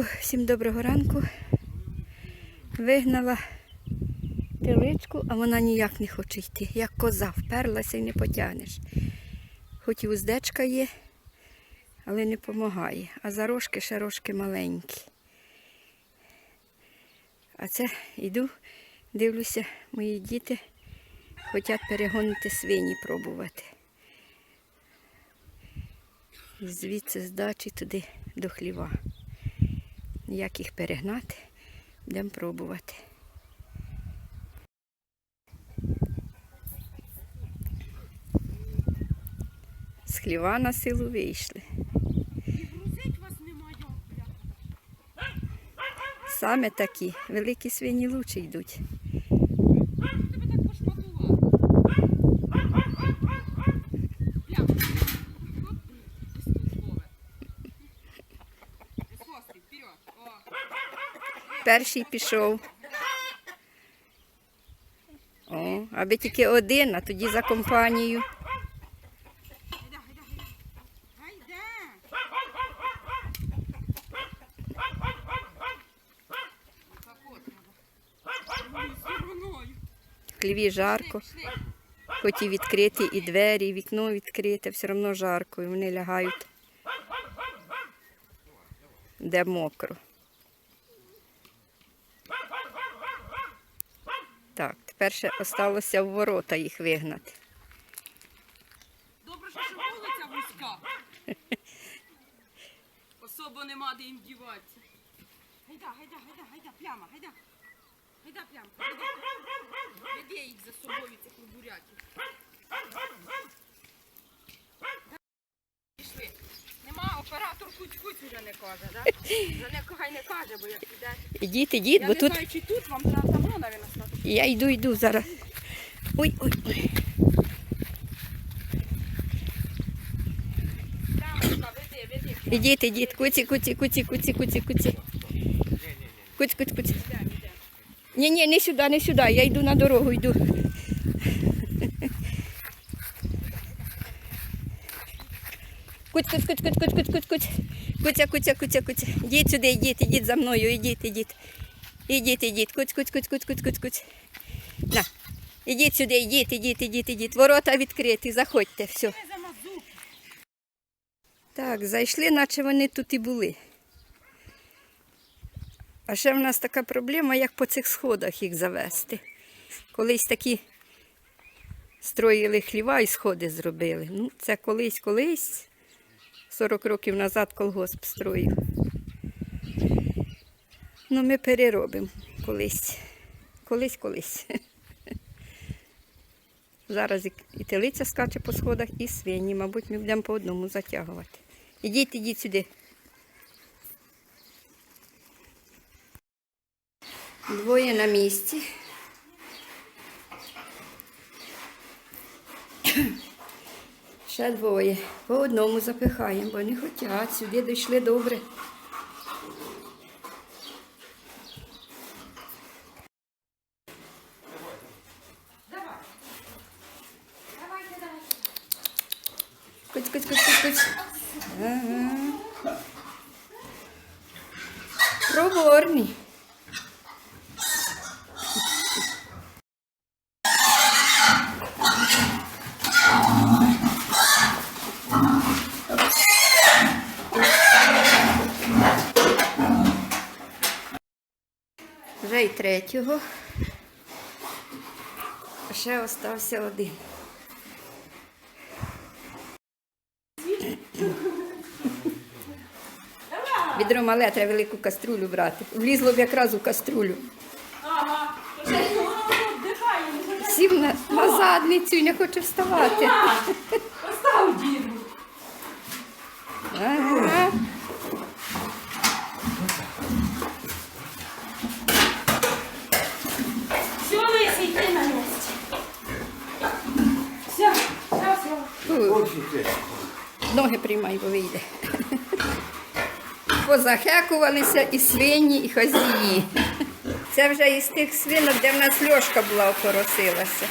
ранку, всім доброго ранку. Вигнала теличку, а вона ніяк не хоче йти. Як коза, вперлася і не потягнеш. Хоч і уздечка є, але не допомагає. А за рожки ще рожки маленькі. А це йду, дивлюся, мої діти хочуть перегонити свині пробувати. І звідси з дачі туди до хліва. Як їх перегнати, будемо пробувати. З хліва на силу вийшли. Саме такі великі свині лучі йдуть. Перший пішов. О, аби тільки один, а тоді за компанію. Хліві жарко, хоч і відкриті, і двері, і вікно відкрите, все одно жарко, і вони лягають, де мокро. Так, тепер ще осталося в ворота їх вигнати. Добре, що вулиця вузька. Особо нема де їм діватися. Гайда, гайда, гайда, гайда, пляма, гайда. Гайда, пляма, Веде їх за собою, цих буряків. Куць-куць вже не каже, так? Вже не, хай не каже, бо як піде. Ідіть, ідіть, Я бо не тут знаю, чи тут вам треба там, навіть, стати. я йду, йду зараз. Ой, ой, ой. Веди, веди. Ідіть, ідіть, куці, куці, куці, куці, куці, куці. Куць, куць, куць. Ні, ні, не сюди, не сюди. Я йду на дорогу, йду. Куць, куць, куць, куць, куць, куць, куць, куць. Куця, куця, куця, куця. Йдіть сюди, йдіть, йдіть за мною, йдіть, йдіть. Ідіть, ідіть, куць, куць, куць, куць, куць, куць, куць. На. Ідіть сюди, йдіть, ідіть, ідіть, ідіть. Ворота відкриті, заходьте, все. Так, зайшли, наче вони тут і були. А ще в нас така проблема, як по цих сходах їх завести. Колись такі строїли хліва і сходи зробили. Ну, це колись, колись, 40 років назад колгосп строїв. Ну, ми переробимо колись. Колись, колись. Зараз і- телиця скаче по сходах, і свині, мабуть, ми будемо по одному затягувати. Ідіть, ідіть сюди. Двоє на місці. Ще двоє. По одному запихаємо, бо не хочуть, сюди дійшли добре. Куць, куць, куць, куць. Ага. Проворний. 23-го. Ще остався один. Відро мале, треба велику каструлю брати. Влізло б якраз у каструлю. Ага, Сів на, на задницю і не хоче вставати. Остав діду. Ага. Ноги приймай, бо вийде. Позахекувалися і свині, і хазії. Це вже із тих свинок, де в нас льошка була опоросилася.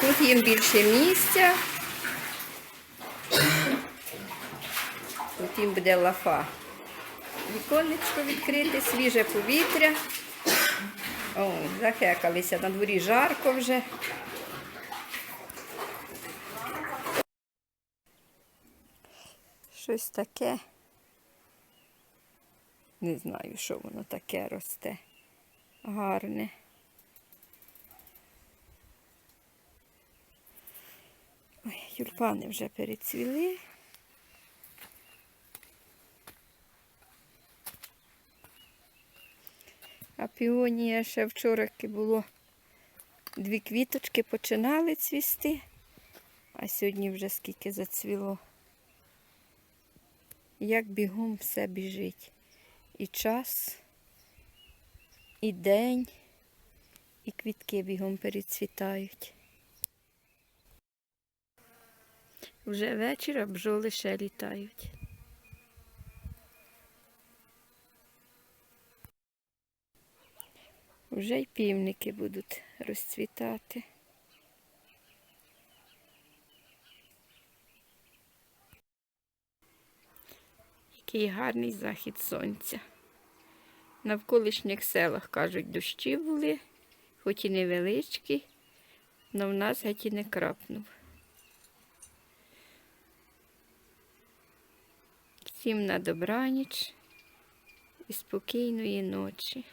Тут їм більше місця. Тут їм буде лафа. Віконечко відкрите, свіже повітря. О, захекалися, на дворі жарко вже. Щось таке. Не знаю, що воно таке росте. Гарне. Ой, тюльпани вже перецвіли. А піонія ще вчора було дві квіточки починали цвісти, а сьогодні вже скільки зацвіло. Як бігом все біжить. І час, і день, і квітки бігом перецвітають. Вже вечір, а бджоли ще літають. Вже й півники будуть розцвітати. Який гарний захід сонця. На навколишніх селах, кажуть, дощі були, хоч і невеличкі, але в нас геть і не крапнув. Всім на добраніч і спокійної ночі.